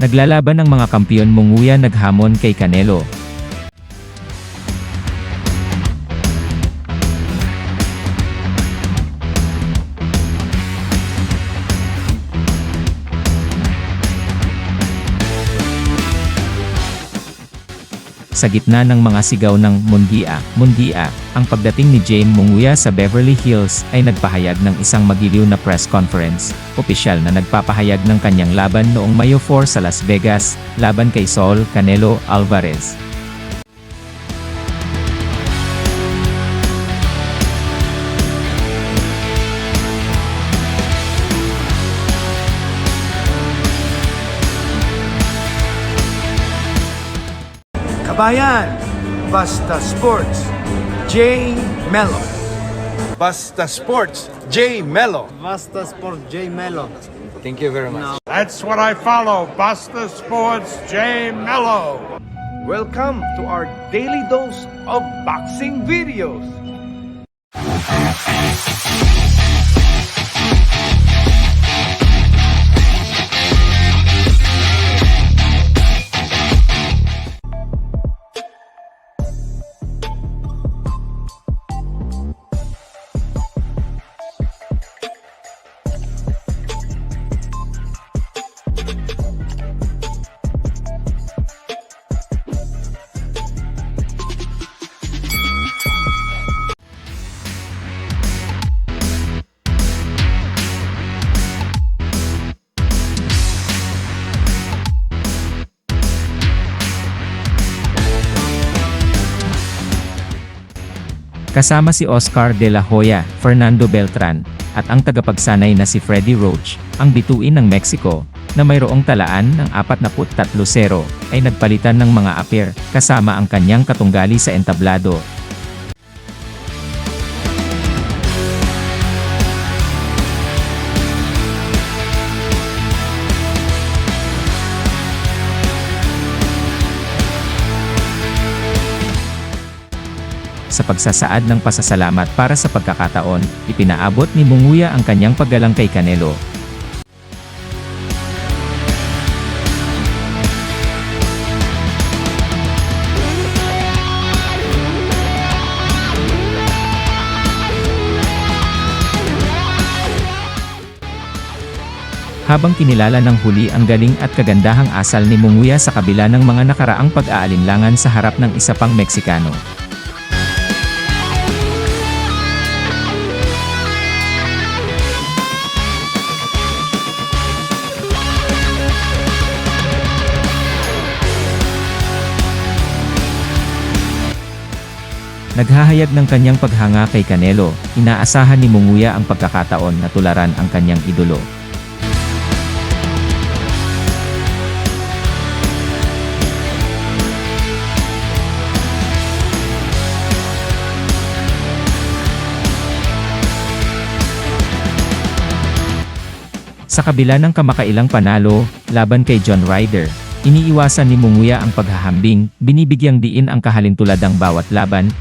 Naglalaban ng mga kampiyon Munguya naghamon kay Canelo. Sa gitna ng mga sigaw ng Mundia, Mundia, ang pagdating ni Jane Munguya sa Beverly Hills ay nagpahayag ng isang magiliw na press conference. Opisyal na nagpapahayag ng kanyang laban noong Mayo 4 sa Las Vegas, laban kay Saul Canelo Alvarez. Kabayan, Basta Sports, J. Mello. Basta Sports, J Mello. Basta Sports, J Mello. Thank you very much. That's what I follow. Basta Sports J Mello. Welcome to our daily dose of boxing videos. Kasama si Oscar de la Hoya, Fernando Beltran, at ang tagapagsanay na si Freddie Roach, ang bituin ng Mexico, na mayroong talaan ng 43-0, ay nagpalitan ng mga apir, kasama ang kanyang katunggali sa entablado. Sa pagsasaad ng pasasalamat para sa pagkakataon, ipinaabot ni Munguya ang kanyang paggalang kay Canelo. Habang kinilala ng huli ang galing at kagandahang asal ni Munguya sa kabila ng mga nakaraang pag-aalinlangan sa harap ng isa pang Meksikano. Naghahayag ng kanyang paghanga kay Canelo, inaasahan ni Munguya ang pagkakataon na tularan ang kanyang idolo. Sa kabila ng kamakailang panalo, laban kay John Ryder, iniiwasan ni Munguya ang paghahambing, binibigyang diin ang kahalintuladang bawat laban,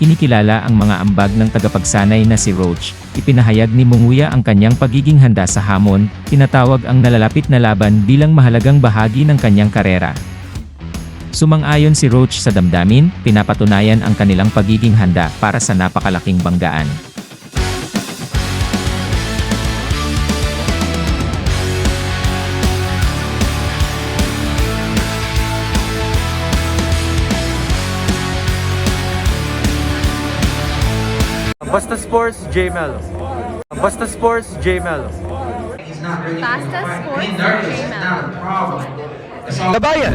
Kinikilala ang mga ambag ng tagapagsanay na si Roach. Ipinahayag ni Munguya ang kanyang pagiging handa sa hamon, tinatawag ang nalalapit na laban bilang mahalagang bahagi ng kanyang karera. Sumang-ayon si Roach sa damdamin, pinapatunayan ang kanilang pagiging handa para sa napakalaking banggaan. Basta Sports, J. Mello. Basta Sports, J. Mello. Basta Sports J-Mel. Kabayan,